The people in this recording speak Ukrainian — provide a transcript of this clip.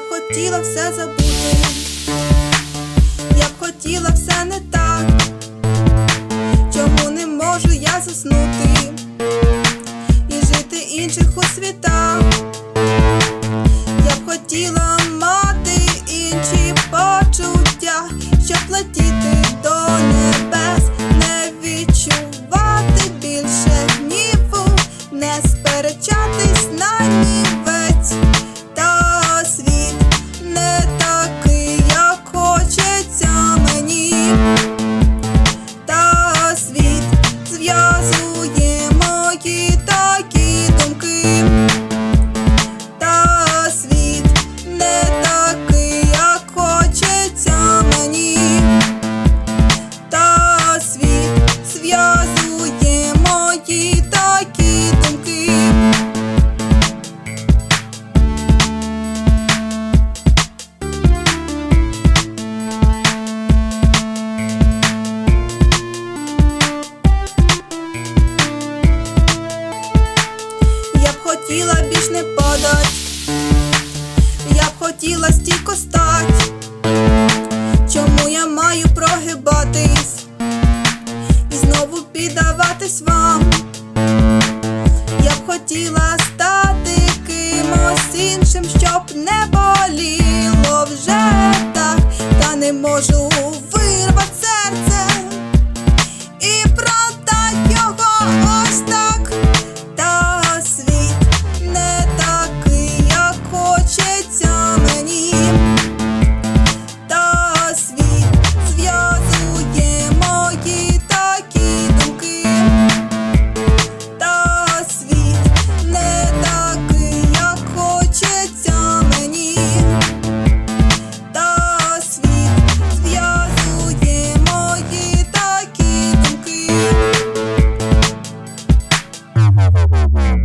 хотіла все забути, я б хотіла все не так, Хотіла більш не падать, я б хотіла стійко стать. Чому я маю прогибатись і знову піддаватись вам? Я б хотіла стати кимось іншим, щоб не боліло вже. have a good week.